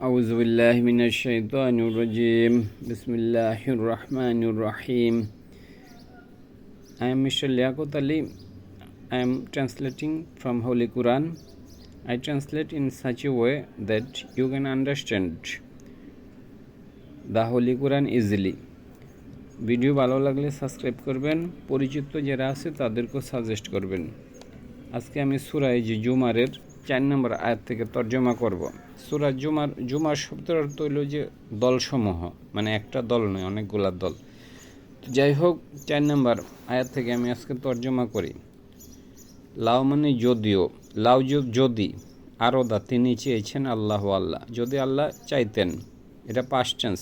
أعوذ بالله من الشيطان الرجيم بسم الله الرحمن الرحيم I am Mr. Liaquat Ali. I am translating from Holy Quran. I translate in such a way that you can understand the Holy Quran easily. Video ভালো লাগলে subscribe করবেন পরিচিত যারা আছে তাদেরকেও suggest করবেন আজকে আমি সুরাই যে জুমারের চার নম্বর আয়াত থেকে তর্জমা করব সুরা জুমার জুমার শব্দের অর্থ হইল যে দলসমূহ মানে একটা দল নয়, অনেকগুলা দল। যাই হোক, চার নম্বর আয়াত থেকে আমি আজকে তর্জমা করি। লাউ মানে যদিও, লাউ যদি আরদা তিনি চেয়েছেন আল্লাহ আল্লাহ, যদি আল্লাহ চাইতেন, এটা পাস্ট টেন্স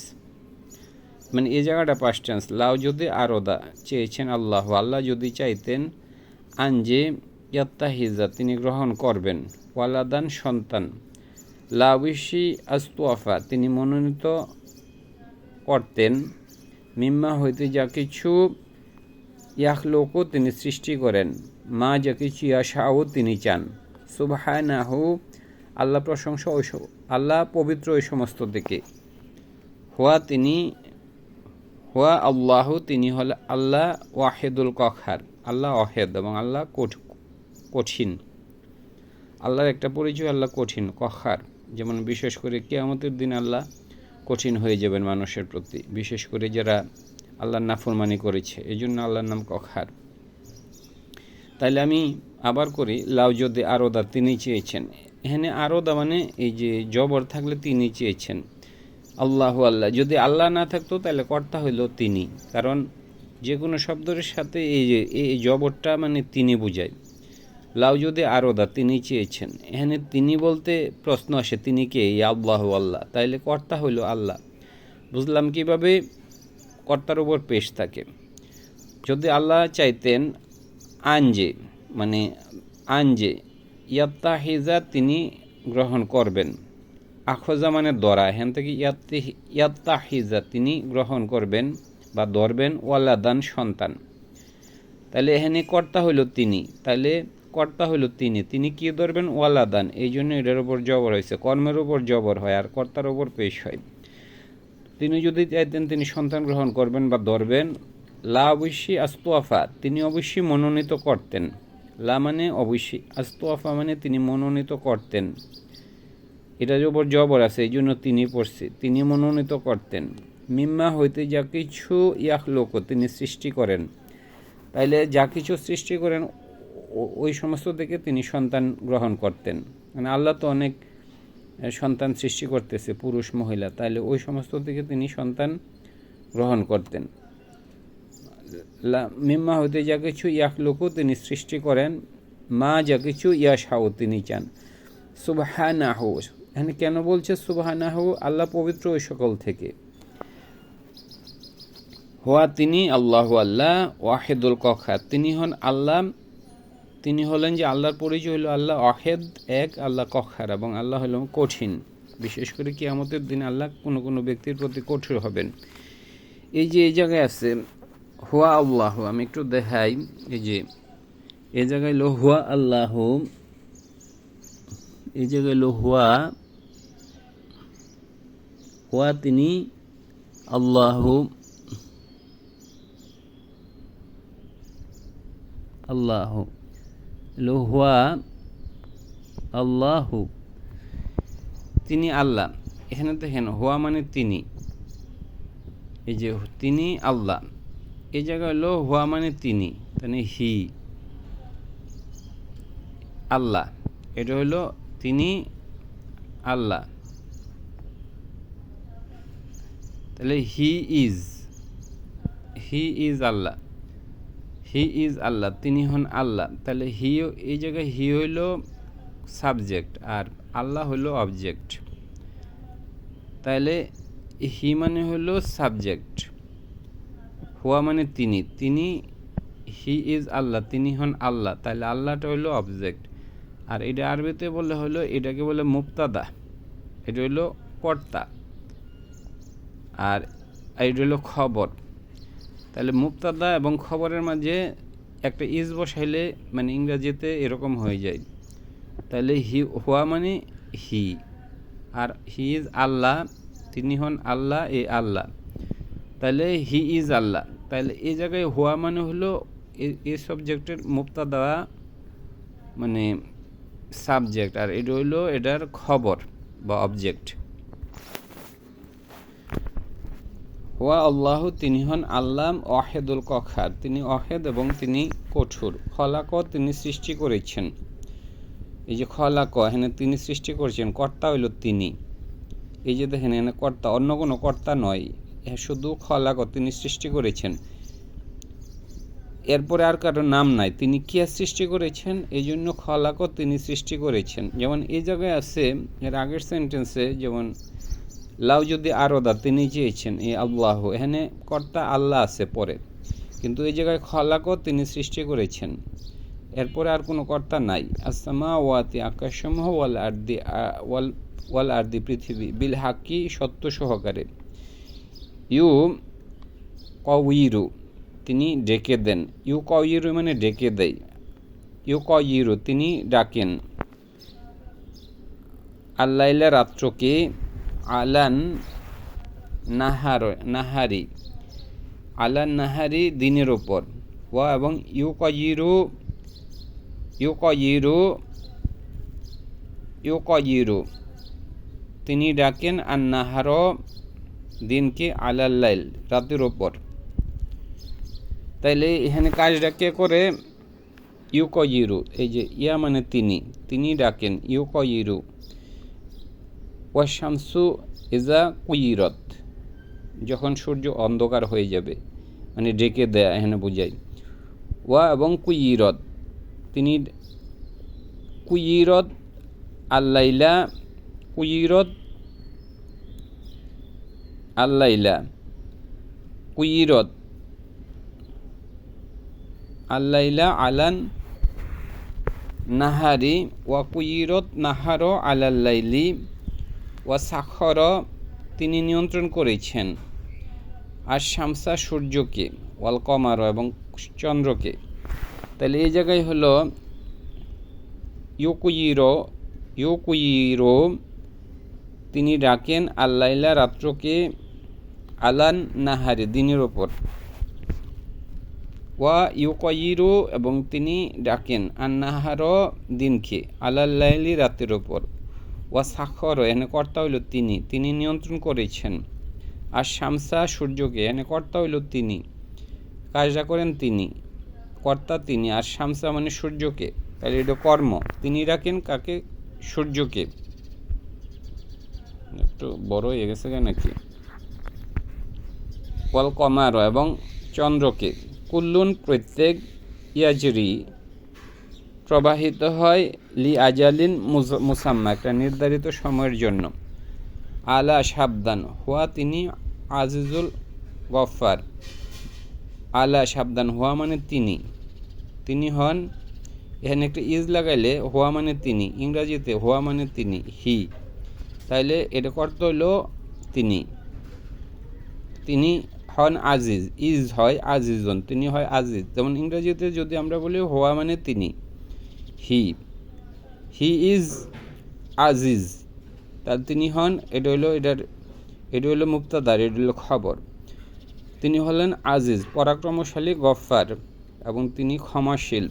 মানে এই জায়গাটা পাস্ট টেন্স লাউ যদি আরদা চেয়েছেন আল্লাহ আল্লাহ, যদি চাইতেন আঞ্জে ইয়াত্তাহিজা, তিনি গ্রহণ করবেন, ওয়ালাদান সন্তান। লাউইশি আস্তুয়াফা, তিনি মনোনীত করতেন। মিম্মা হইতে যা কিছু ইয়াখলোকও তিনি সৃষ্টি করেন, মা যা কিছু ইয়াশাও তিনি চান। সুবহানাহু, আল্লাহ প্রশংসা ওই আল্লাহ পবিত্র ওই সমস্ত দিকে। হুয়া তিনি, হুয়া আল্লাহ তিনি হল আল্লাহ ওয়াহেদুল কখার, আল্লাহ অহেদ এবং আল্লাহ কঠ- কঠিন। আল্লাহর একটা পরিচয়, আল্লাহ কঠিন, কখার। যেমন বিশেষ করে কেয়ামতের দিন আল্লাহ কঠিন হয়ে যাবেন মানুষের প্রতি। বিশেষ করে যারা আল্লাহর নাফরমানি করেছে এই জন্য আল্লাহর নাম কখার। তাইলে আমি আবার করি, লাউ যদি আরদা তিনি চেয়েছেন। এখানে আরদা মানে এই যে জবর থাকলে তিনি চেয়েছেন। আল্লাহ আল্লাহ, যদি আল্লাহ না থাকতো তাহলে কর্তা হইল তিনি। কারণ যে কোনো শব্দের সাথে এই যে, এই জবরটা মানে তিনি বুঝায়। লাউ যদি আরদা তিনি চেয়েছেন। এখানে তিনি বলতে প্রশ্ন আসে, তিনি কে? আল্লাহ আল্লাহ। তাইলে কর্তা হইল আল্লাহ। বুঝলাম কীভাবে? কর্তার উপর পেশ থাকে। যদি আল্লাহ চাইতেন আঞ্জে মানে আঞ্জে ইয়াত্তাহিজা তিনি গ্রহণ করবেন। আখজা মানে দরা। এখান থেকে ইয়াত্তি, ইয়াত্তাহিজা তিনি গ্রহণ করবেন বা ধরবেন ওয়ালাদান সন্তান। তাহলে এখানে কর্তা হইল তিনি। তাহলে কর্তা হইল তিনি। তিনি কি ধরবেন? ওয়ালাদান এই জন্য এটার উপর জবর হয়েছে। কর্মের উপর জবর হয় আর কর্তার উপর পেশ হয়। তিনি যদি চাইতেন তিনি সন্তান গ্রহণ করবেন বা ধরবেন। লা অবশ্যই আস্তোয়াফা। তিনি অবশ্যই মনোনীত করতেন। লা মানে অবশ্যই আস্তোয়াফা মানে তিনি মনোনীত করতেন। এটার উপর জবর আছে, এই জন্য তিনি পড়ছে। তিনি মনোনীত করতেন। মিম্মা হইতে যা কিছু ইয়াক লোক তিনি সৃষ্টি করেন। তাইলে যা কিছু সৃষ্টি করেন ওই সমস্ত থেকে তিনি সন্তান গ্রহণ করতেন। মানে আল্লাহ তো অনেক সন্তান সৃষ্টি করতেছে, পুরুষ, মহিলা, তাইলে ওই সমস্ত থেকে তিনি সন্তান গ্রহণ করতেন। মিম্মা হইতে যা কিছু ইয়াক লোকও তিনি সৃষ্টি করেন, মা যা কিছু ইয়াশাও তিনি চান। সুবাহানাহু, এখানে কেন বলছে সুবাহানাহু? আল্লাহ পবিত্র ওই সকল থেকে। হওয়া তিনি আল্লাহ আল্লাহ ওয়াহেদুল কখার তিনি হন আল্লাহ তিনি হলেন যে আল্লাহর পরিচয় হলো আল্লাহ অহেদ, এক, আল্লাহ কখার এবং আল্লাহ হল কঠিন। বিশেষ করে কিয়ামতের দিন আল্লাহ কোনো কোনো ব্যক্তির প্রতি কঠোর হবেন। এই যে এই জায়গায় আছে, হুয়া আল্লাহ, আমি একটু দেখাই, এই যে, এই জায়গায় হলো হুয়া আল্লাহ, এই জায়গায় হলো হুয়া হুয়া তিনি আল্লাহ আল্লাহ। হুয়া আল্লাহ। তিনি আল্লাহ। এখানে তো দেখেন হুয়া মানে তিনি। এই যে তিনি আল্লাহ। এই জায়গায় হলো হুয়া মানে তিনি মানে হি। আল্লাহ। এটা হলো তিনি আল্লাহ। তাহলে he is. He is Allah. He is আল্লাহ, তিনি হন আল্লাহ। তাহলে হি এই জায়গায় হি হইল সাবজেক্ট আর আল্লাহ হইল অবজেক্ট তাহলে হি মানে হলো সাবজেক্ট। হুয়া মানে তিনি। তিনি হি ইজ আল্লাহ, তিনি হন আল্লাহ। তাহলে আল্লাহটা হলো অবজেক্ট আর এটা আরবিতে বললে হলো এটাকে বলে মুক্তাদা। এটা হলো কর্তা। আর এটা হলো খবর। তাহলে মুক্তাদা এবং খবরের মাঝে একটা ইজ বসাইলে মানে ইংরাজিতে এরকম হয়ে যায়। তাহলে হি, হুয়া মানে হি আর হি ইজ আল্লাহ, তিনি হন আল্লাহ, এ আল্লাহ। তাহলে হি ইজ আল্লাহ। তাহলে এই জায়গায় হুয়া মানে হলো এ- সাবজেক্টের মুক্তা দেওয়া মানে সাবজেক্ট আর এটা হইল এটার খবর বা অবজেক্ট হুয়া আল্লাহ, তিনি হন আল্লাম অহেদুল কখার। তিনি অহেদ এবং তিনি কঠোর। খলাক তিনি সৃষ্টি করেছেন। এই যে খলাক, এখানে তিনি সৃষ্টি করেছেন, কর্তা হইল তিনি। এই যে দেখেন, এখানে কর্তা, অন্য কোনো কর্তা নয়। শুধু খলাক তিনি সৃষ্টি করেছেন। এরপরে আর কারও নাম নাই। তিনি কি সৃষ্টি করেছেন? এই জন্য খলাকও তিনি সৃষ্টি করেছেন। যেমন এই জায়গায় আছে, এর আগের সেন্টেন্সে যেমন লাউ যদি আরদা, তিনি চেয়েছেন এই আল্লাহ। এখানে কর্তা আল্লাহ আছে পরে। কিন্তু এই জায়গায় খলাকও তিনি সৃষ্টি করেছেন। এরপরে আর কোনো কর্তা নাই। আসামা ওয়াতি আকাশসমূহ ওয়াল আর্দি ওয়াল ওয়াল আর্দি পৃথিবী। বিল হাকি সত্য সহকারে। ইউ কউইরু তিনি ডেকে দেন। ইউ কউইরু মানে ডেকে দেয়। ইউ কউইরু তিনি ডাকেন। আল্লাইলা রাত্রকে আলান নাহার, নাহারি। আলান নাহারি দিনের ওপর ওয়া এবং ইউ কয়িরু ইউ কয়িরু ইউ কয়িরু তিনি ডাকেন আর নাহার দিনকে আলাল্লাইল রাতের ওপর তাইলে এখানে কাজটা কে করে? ইউ কয়িরু এই যে ইয়া মানে তিনি। তিনি ডাকেন ইউ কয়িরু ওয়াশামসু ইজা কুইরত যখন সূর্য অন্ধকার হয়ে যাবে মানে ডেকে দেয়া, এখানে বোঝাই। ওয়া এবং কুইরত, তিনি কুইরত আল্লাইলা কুইরত আল্লাইলা কুইরত আল্লাইলা আলান নাহারি, ওয়া কুইরত নাহারো আলাল্লাইলি। ওয়া সাখর তিনি নিয়ন্ত্রণ করেছেন আর শামসা সূর্যকে ওয়াল কমারো এবং চন্দ্রকে। তাহলে এই জায়গায় হলো ইউকুইরো ইউকুইরো তিনি ডাকেন আল্লাইলা রাত্রকে আলান নাহারে, দিনের ওপর। ওয়া ইউকয়িরু এবং তিনি ডাকেন আন্নাহার দিনকে আলাল্লাইলি রাতের ওপর। ওয়া সাক্ষর এনে কর্তা হইল তিনি। তিনি নিয়ন্ত্রণ করেছেন। আর শামসা সূর্যকে, এনে কর্তা হইল তিনি। কাজটা করেন তিনি। কর্তা তিনি, আর শামসা মানে সূর্যকে। তাহলে এটা কর্ম। তিনি রাখেন কাকে? সূর্যকে। একটু বড় হয়ে গেছে কেন নাকি? ওয়াল কমার, এবং চন্দ্রকে। কুল্লুন প্রত্যেক ইয়াজরি প্রবাহিত হয় লি আজালিন মুসাম্মা, একটা নির্ধারিত সময়ের জন্য। আলা সাবধান হুয়া তিনি আজিজুল গফার আলা সাবধান হুয়া মানে তিনি। তিনি হন, এখানে একটা ইজ লাগাইলে হুয়া মানে তিনি, ইংরাজিতে হুয়া মানে তিনি, হি। তাইলে এটা করতে হলো তিনি। তিনি হন আজিজ, ইজ হয় আজিজন, তিনি হয় আজিজ। যেমন ইংরাজিতে যদি আমরা বলি হোয়া মানে তিনি। হি হি ইজ আজিজ তার তিনি হন, এটা হলো এটার, এটা হলো মুক্তাদার এটা হলো খবর। তিনি হলেন আজিজ, পরাক্রমশালী গফার এবং তিনি ক্ষমাশীল।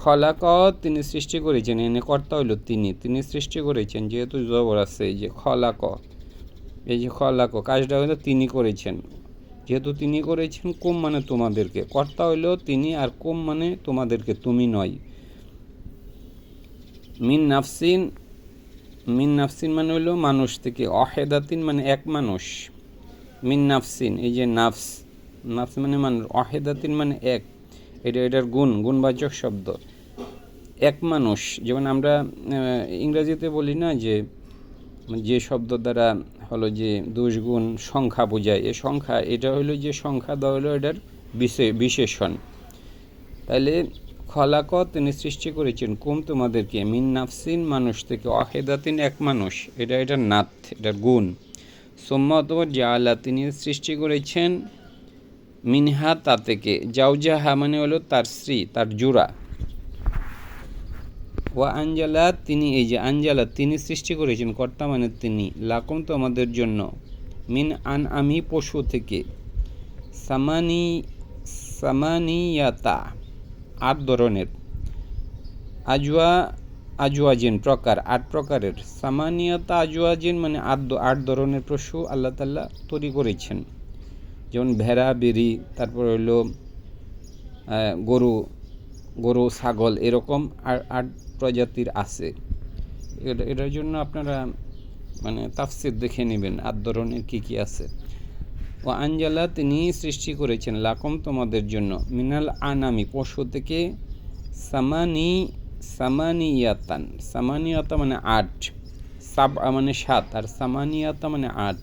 খলাক তিনি সৃষ্টি করেছেন, এনে কর্তা হইল তিনি। তিনি সৃষ্টি করেছেন, যেহেতু জবর আছে, এই যে খলাক, এই যে খলাক, কাজটা হলো তিনি করেছেন। যেহেতু তিনি করেছেন, কুম মানে তোমাদেরকে। কর্তা হইল তিনি, আর কুম মানে তোমাদেরকে, তুমি নয়। মিন নাফসিন মিন নাফসিন মানে হলো মানুষ থেকে অহেদাতিন মানে এক মানুষ। মিন নাফসিন, এই যে নাফস নাফস মানে মানুষ অহেদাতিন মানে এক। এটা, এটার গুণ, গুণবাচক শব্দ। এক মানুষ, যেমন আমরা ইংরেজিতে বলি না যে যে শব্দ দ্বারা হলো যে দুষগুণ সংখ্যা বোঝায়। এ সংখ্যা, এটা হলো যে সংখ্যা দেওয়া হলো এটার বিশে- বিশেষণ। তাহলে খলাক তিনি সৃষ্টি করেছেন। কুম তোমাদেরকে, মিন নাফসিন, মানুষ থেকে অহেদাতিন এক মানুষ। এটা এটা নাথ এটার গুণ। সোম্মা অথবা জাআলা, তিনি সৃষ্টি করেছেন মিনহা তা থেকে। জাউজাহা মানে হলো তার স্ত্রী, তার জোড়া। ওয়া আঞ্জালা তিনি এই যে আঞ্জালা তিনি সৃষ্টি করেছেন, কর্তা মানে তিনি। লাকম তো আমাদের জন্য, মিন আন আমি পশু থেকে। সামানি, সামানিয়াতা। আট ধরনের। আজওয়া আজওয়াজিন প্রকার, আট প্রকারের। সামানিয়াতা আজওয়াজিন মানে আট আট ধরনের পশু আল্লাহ তাল্লাহ তৈরি করেছেন। যেমন ভেড়া, বেরি, তারপর হইল গরু গরু, ছাগল, এরকম আট প্রজাতির আছে। এটা- এটার জন্য আপনারা মানে তাফসির দেখে নেবেন আট ধরনের কী কী আছে। ও আঞ্জালা তিনি সৃষ্টি করেছেন লাকম তোমাদের জন্য। মিনাল আনামি, পশু থেকে সামানি, সামানিয়াতান। সামানিয়াতা মানে আট, সাব মানে সাত, আর সামানিয়াতা মানে আট।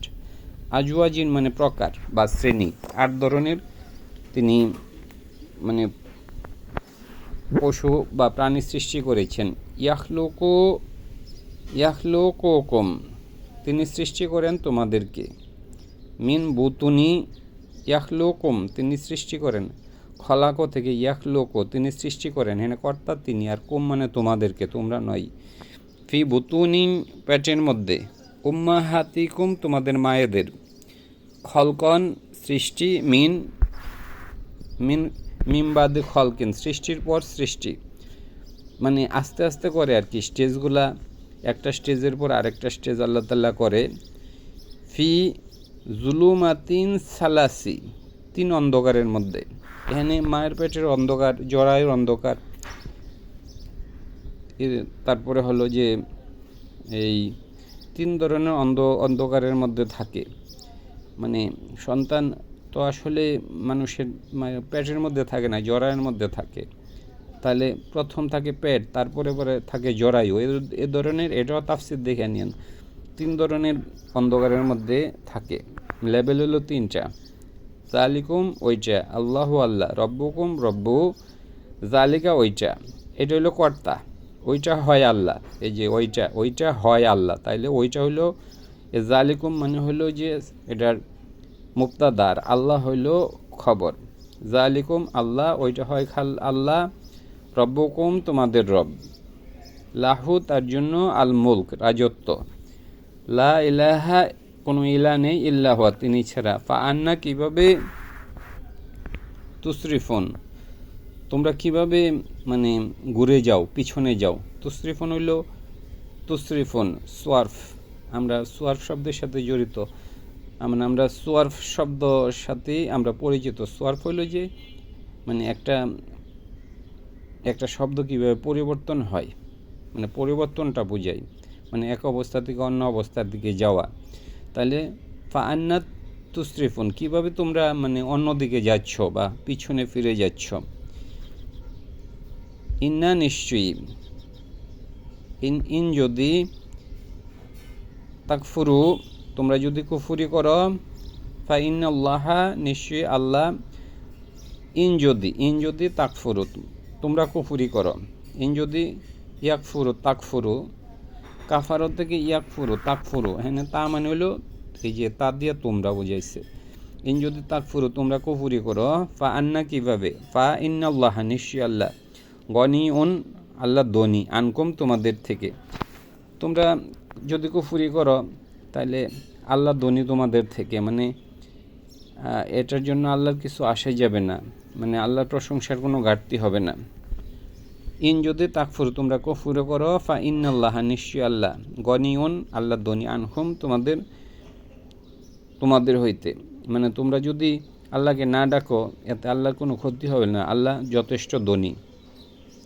আজওয়াজিন মানে প্রকার বা শ্রেণি। আট ধরনের তিনি মানে পশু বা প্রাণী সৃষ্টি করেছেন। ইয়াহলোকো ইয়াহলোকোকম তিনি সৃষ্টি করেন তোমাদেরকে। মিন বুতুনি ইয়াহলোকম তিনি সৃষ্টি করেন। খলাকো থেকে ইয়াহলোকো তিনি সৃষ্টি করেন। হেনে কর্তা তিনি, আর কুম মানে তোমাদেরকে, তোমরা নয়। ফি বুতুনি পেটের মধ্যে উম্মা হাতিকুম তোমাদের মায়েদের। খলকন, সৃষ্টি, মিন মিন, মিমবাদে, খলকিন, সৃষ্টির পর সৃষ্টি। মানে আস্তে আস্তে করে আর কি, স্টেজগুলা, একটা স্টেজের পর আরেকটা স্টেজ আল্লাহ তাল্লাহ করে। ফি জুলুমাতিন সালাসি, তিন অন্ধকারের মধ্যে। এখানে মায়ের পেটের অন্ধকার, জরায়ুর অন্ধকার। তারপরে হলো যে এই তিন ধরনের অন্ধ, অন্ধকারের মধ্যে থাকে। মানে সন্তান তো আসলে মানুষের মানে পেটের মধ্যে থাকে না, জরায়ের মধ্যে থাকে। তাহলে প্রথম থাকে পেট, তারপরে পরে থাকে জরায়ু। এ- ধরনের, এটাও তাফসির দেখে নিন। তিন ধরনের অন্ধকারের মধ্যে থাকে। লেভেল হলো তিনটা। জালিকুম ওইটা, আল্লাহু আল্লাহ, রব্বুকুম রব্বু জালিকা ওইটা। এটা হলো কর্তা, ওইটা হয় আল্লাহ। এই যে ওইটা ওইটা হয় আল্লাহ। তাইলে ওইটা হলো জালিকুম মানে হলো যে এটার মুক্তাদার, আল্লাহ হইল খবর। জালিকুম আল্লাহ, ওইটা হয় খাল আল্লাহ, রব্বকুম তোমাদের রব। লাহু তার জন্য আল মুলক রাজত্ব। লা ইলাহা কোনো ইলা নেই ইল্লাহ তিনি ছাড়া। ফা আন্না কীভাবে তুসরিফোন? তোমরা কীভাবে মানে ঘুরে যাও, পিছনে যাও? তুসরিফোন হইল তুসরিফোন, সোয়ার্ফ। আমরা সোয়ার্ফ শব্দের সাথে জড়িত। মানে আমরা সোয়ার্ফ শব্দ সাথে আমরা পরিচিত। সোয়ার্ফ হইল যে মানে একটা একটা শব্দ কীভাবে পরিবর্তন হয়। মানে পরিবর্তনটা বোঝায় মানে এক অবস্থা থেকে অন্য অবস্থার দিকে যাওয়া। তাহলে ফান্নাত তুসরিফুন, কীভাবে তোমরা মানে অন্য দিকে যাচ্ছ বা পিছনে ফিরে যাচ্ছ? ইন্না নিশ্চয়ই। ইন ইন যদি তাকফুরু, তোমরা যদি কুফুরি করো ফা ইন্নাল্লাহা নিশ্চয়ই আল্লাহ ইন যদি ইন যদি তাকফুরু, তোমরা কুফুরি করো। ইন যদি ইয়াকফুরু তাকফুরু কাফারত থেকে ইয়াকফুরু তাকফুরু হ্যাঁ তা মানে হলো, এই যে তা দিয়ে তোমরা বুঝাইছে। ইন যদি তাক ফুরো, তোমরা কুফুরি করো, ফা আন্না কীভাবে? ফা ইন্নাল্লাহ, নিশ্চয়ই আল্লাহ। গনি উন আল্লাহ দনি আনকম তোমাদের থেকে। তোমরা যদি কুফুরি করো তাহলে আল্লাহ দনি তোমাদের থেকে। মানে এটার জন্য আল্লাহর কিছু আসে যাবে না। মানে আল্লাহর প্রশংসার কোনো ঘাটতি হবে না। ইন যদি তাকফুর, তোমরা কফুরে করো ফা ইন্নাল্লাহ নিশ্চয় আল্লাহ। গনিউন, আল্লাহ দনি আনহুম তোমাদের তোমাদের হইতে। মানে তোমরা যদি আল্লাহকে না ডাকো, এতে আল্লাহর কোনো ক্ষতি হবে না। আল্লাহ যথেষ্ট ধনী।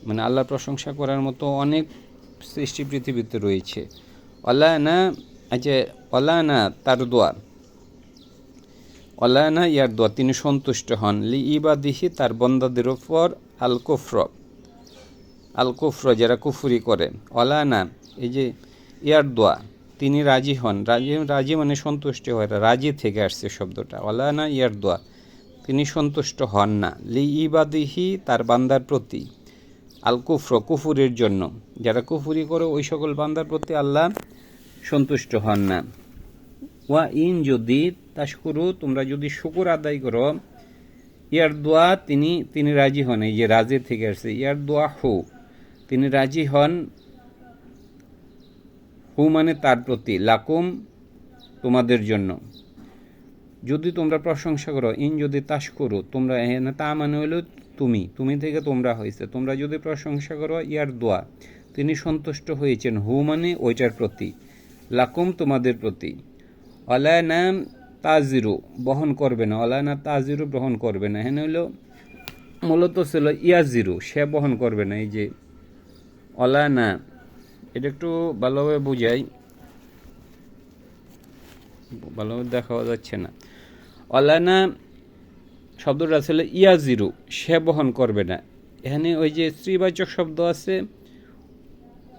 মানে আল্লাহর প্রশংসা করার মতো অনেক সৃষ্টি পৃথিবীতে রয়েছে। অলা না আচ্ছা অলা না তার দোয়া অলা না ইয়ার দোয়া তিনি সন্তুষ্ট হন। লি ইবাদিহি, তার বন্দাদের ওপর আল কুফর আল কুফর যারা কুফুরি করে। অলা না, এই যে ইয়ার দোয়া, তিনি রাজি হন। রাজি রাজি মানে সন্তুষ্ট হয় রাজি থেকে আসছে শব্দটা। অলা না, ইয়ার দোয়া, তিনি সন্তুষ্ট হন না। লি ইবাদিহি, তার বান্দার প্রতি। আল কুফর কুফুরের জন্য। যারা কুফুরি করে, ওই সকল বান্দার প্রতি আল্লাহ সন্তুষ্ট হন না। ওয়া ইন যদি তাশকুরু, তোমরা যদি শুকুর আদায় করো, ইয়ার দোয়া তিনি তিনি রাজি হন। এই যে রাজি থেকে আসছে, ইয়ার দোয়া হু। তিনি রাজি হন। হু মানে তার প্রতি, লাকুম তোমাদের জন্য। যদি তোমরা প্রশংসা করো, ইন যদি তাস করো, তোমরা তা মানে হলো তুমি তুমি থেকে তোমরা হয়েছে তোমরা যদি প্রশংসা করো, ইয়ার দোয়া। তিনি সন্তুষ্ট হয়েছেন, হু মানে ওইটার প্রতি, লাকুম তোমাদের প্রতি। অলায়না তাজিরু, বহন করবে না। অলায়না তাজিরু, বহন করবে না। এখানে হলো মূলত ছিল ইয়াজিরু, সে বহন করবে না। এই যে অলায়না এটা একটু ভালোভাবে বুঝাই। ভালোভাবে দেখা যাচ্ছে না। অলানা শব্দটা ছিল ইয়াজিরু, সে বহন করবে না। এখানে ওই যে স্ত্রীবাচক শব্দ আছে,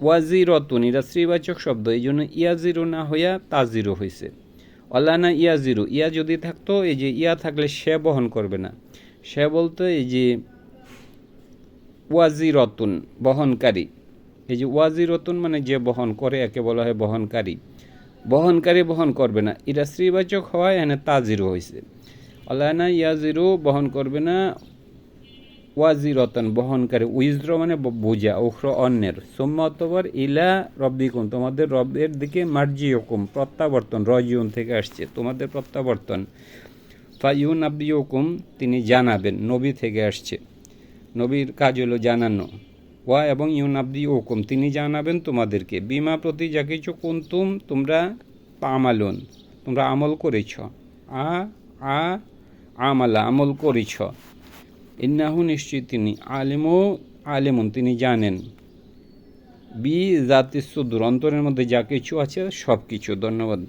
ওয়াজিরতুন, এটা স্ত্রীবাচক শব্দ এই জন্য ইয়াজিরু না হইয়া তাজিরু হয়েছে অলানা ইয়াজিরু, ইয়া যদি থাকতো, এই যে ইয়া থাকলে সে বহন করবে না। সে বলতো এই যে ওয়াজিরতুন, বহনকারী। এই যে ওয়াজি ওয়াজিরতুন মানে যে বহন করে, একে বলা হয় বহনকারী। বহনকারী বহন করবে না। এটা শ্রীবাচক হওয়ায় এখানে তাজিরু হয়েছে আল্লাহনা ইয়াজিরু, বহন করবে না ওয়াজিরতন বহনকারী। উইজ্র মানে বোঝা, উখ্র অন্যের। সোম্মা অতবার ইলা রব্বিকুম, তোমাদের রবের দিকে মার্জি হুকুম প্রত্যাবর্তন, রজিউন থেকে আসছে, তোমাদের প্রত্যাবর্তন। ফাইউন আব্দি হুকুম তিনি জানাবেন, নবী থেকে আসছে। নবীর কাজ হলো জানানো। ওয়া এবং ইউন আব্দি হুকুম। তিনি জানাবেন তোমাদেরকে, বিমা প্রতি যা কিছু কুন্তুম তোমরা আমালুন তোমরা আমল করেছ। আ আ, আমালা, আমল করেছ। ইন্নাহু নিশ্চয়ই তিনি আলিমও আলিমুন, তিনি জানেন। বি, জাতি সুদূর, অন্তরের মধ্যে যা কিছু আছে সব কিছু ধন্যবাদ।